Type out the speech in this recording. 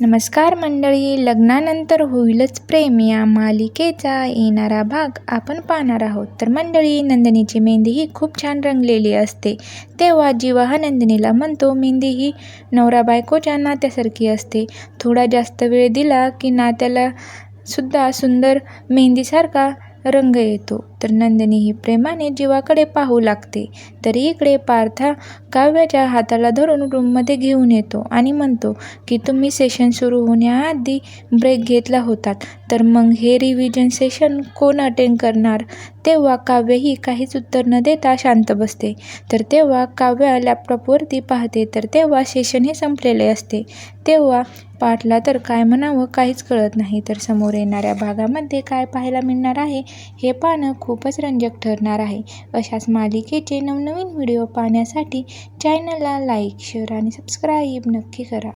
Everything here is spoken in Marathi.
नमस्कार मंडळी लग्नानंतर होईलच प्रेम. या मालिकेचा येणारा भाग आपण पाहणार आहोत. तर मंडळी नंदिनीची मेहंदी ही खूप छान रंगलेली असते. तेव्हा जीवा हा नंदिनीला म्हणतो मेहंदी ही नवरा बायकोच्या नात्यासारखी असते. थोडा जास्त वेळ दिला की नात्याला सुद्धा सुंदर मेहंदीसारखा रंग येतो. तर नंदिनी ही प्रेमाने जीवाकडे पाहू लागते. तर इकडे पार्था काव्याच्या हाताला धरून रूममध्ये घेऊन येतो आणि म्हणतो की तुम्ही सेशन सुरू होण्याआधी ब्रेक घेतला होतात. तर मग हे रिव्हिजन सेशन कोण अटेंड करणार? तेव्हा काव्यही काहीच उत्तर न देता शांत बसते. तर तेव्हा काव्य लॅपटॉपवरती पाहते. तर तेव्हा सेशन हे संपलेले असते. तेव्हा पाठला तर काय म्हणावं काहीच कळत नाही. तर समोर येणाऱ्या भागामध्ये काय पाहायला मिळणार आहे हे पाहणं खूपच रंजक ठरणार आहे. अशाच मालिकेचे नवनवीन व्हिडिओ पाहण्यासाठी चॅनलला लाईक शेअर आणि सबस्क्राईब नक्की करा.